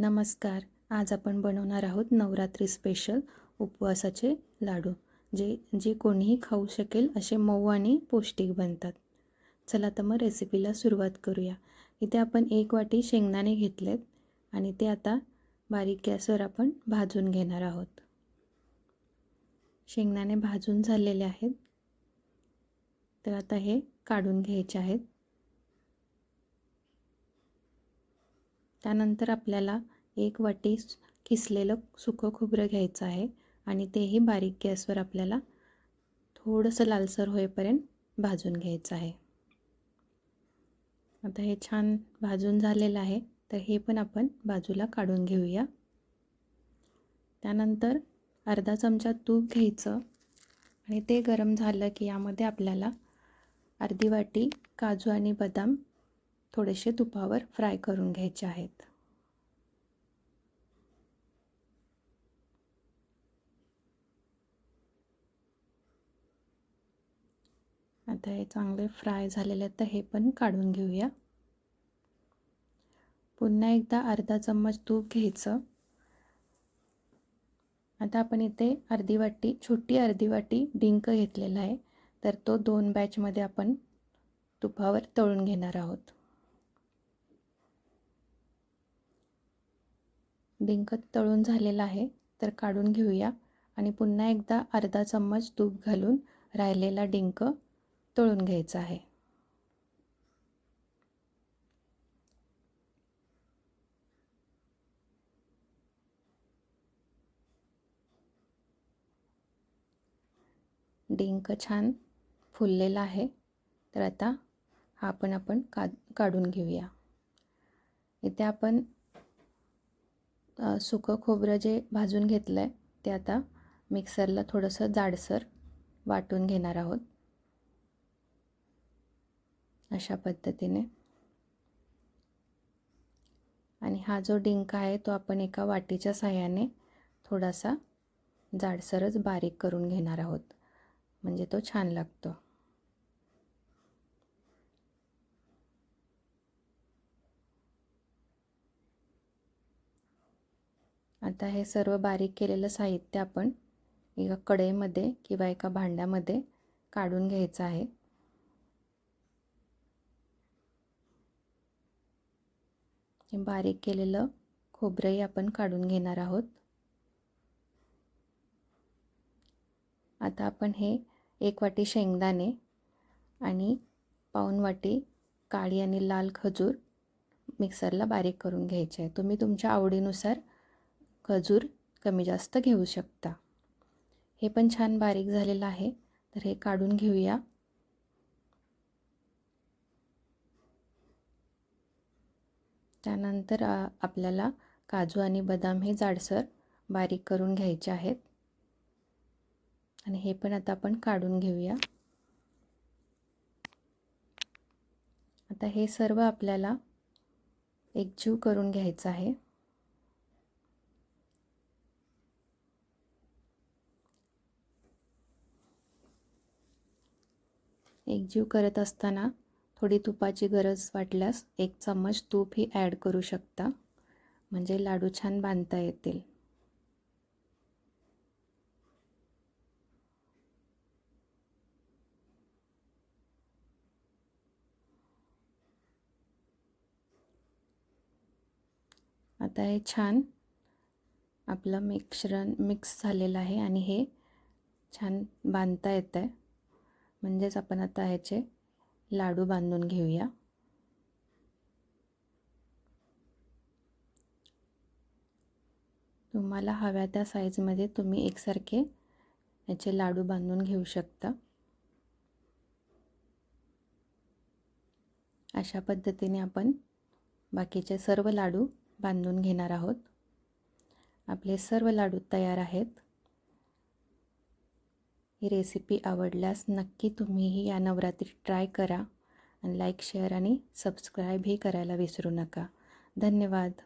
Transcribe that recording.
नमस्कार. आज आपण बनवणार आहोत नवरात्री स्पेशल उपवासाचे लाडू जे जे कोणीही खाऊ शकेल असे मऊ आणि पौष्टिक बनतात. चला तर मग रेसिपीला सुरुवात करूया. इथे आपण एक वाटी शेंगदाणे घेतलेत आणि ते आता बारीक गॅसवर आपण भाजून घेणार आहोत. शेंगदाणे भाजून झालेले आहेत. तर आता हे काढून घ्यायचे आहेत. त्यानंतर आपल्याला एक वाटी किसलेलं सुकं खोबरं घ्यायचं आहे आणि तेही बारीक गॅसवर आपल्याला थोडंसं लालसर होईपर्यंत भाजून घ्यायचं आहे. आता हे छान भाजून झालेलं आहे तर हे पण आपण बाजूला काढून घेऊया. त्यानंतर अर्धा चमचा तूप घ्यायचं आणि ते गरम झालं की यामध्ये आपल्याला अर्धी वाटी काजू आणि बदाम थोडेसे तुपावर फ्राय करून घ्यायचे आहेत. आता हे चांगले फ्राय झालेले तर हे पण काढून घेऊया. पुन्हा एकदा अर्धा चम्मच तूप घ्यायचं. आता आपण इथे अर्धी वाटी छोटी अर्धी वाटी डिंक घेतलेला आहे. तर तो दोन बॅचमध्ये आपण तुपावर तळून घेणार आहोत. डिंक तळून झालेला आहे तर काढून घेऊया. आणि पुन्हा एकदा अर्धा चम्मच तूप घालून राहिलेला डिंक तळून घ्यायचा आहे. डिंक छान फुललेला आहे तर आता हा पण आपण का काढून घेऊया. इथे आपण सुकं खोबरं जे भाजून घेतलं आहे ते आता मिक्सरला थोडंसं जाडसर वाटून घेणार आहोत. अशा पद्धतीने. आणि हा जो डिंक आहे तो आपण एका वाटीच्या साह्याने थोडासा जाडसरच बारीक करून घेणार आहोत. म्हणजे तो छान लागतो. आता हे सर्व बारीक केलेलं साहित्य आपण एका कढईमध्ये किंवा एका भांड्यामध्ये काढून घ्यायचं आहे. हे बारीक केलेलं खोबरंही आपण काढून घेणार आहोत. आता आपण हे एक वाटी शेंगदाणे आणि पाऊन वाटी काळी आणि लाल खजूर मिक्सरला बारीक करून घ्यायचे आहे. तुम्ही तुमच्या आवडीनुसार खजूर कमी जास्त घेऊ शकता. हे पण छान बारीक झालेलं आहे. तर हे काढून घेऊया. त्यानंतर आपल्याला काजू आणि बदाम हे जाडसर बारीक करून घ्यायचे आहेत. आणि हे पण आता आपण काढून घेऊया. आता हे सर्व आपल्याला एकजीव करून घ्यायचं आहे. एकजीव करत असताना थोडी तुपाची गरज वाटल्यास एक चम्मच तूपही ॲड करू शकता. म्हणजे लाडू छान बांधता येतील. आता हे छान आपलं मिश्रण मिक्स झालेलं आहे आणि हे छान बांधता येतं आहे म्हणजेच आपण आता ह्याचे लाडू बांधून घेऊया. तुम्हाला हव्या त्या साईजमध्ये तुम्ही एकसारखे याचे लाडू बांधून घेऊ शकता. अशा पद्धतीने आपण बाकीचे सर्व लाडू बांधून घेणार आहोत. आपले सर्व लाडू तयार आहेत. ही रेसिपी आवडल्यास नक्की तुम्हीही या नवरात्री ट्राय करा. आणि लाईक शेअर आणि सबस्क्राईबही करायला विसरू नका. धन्यवाद.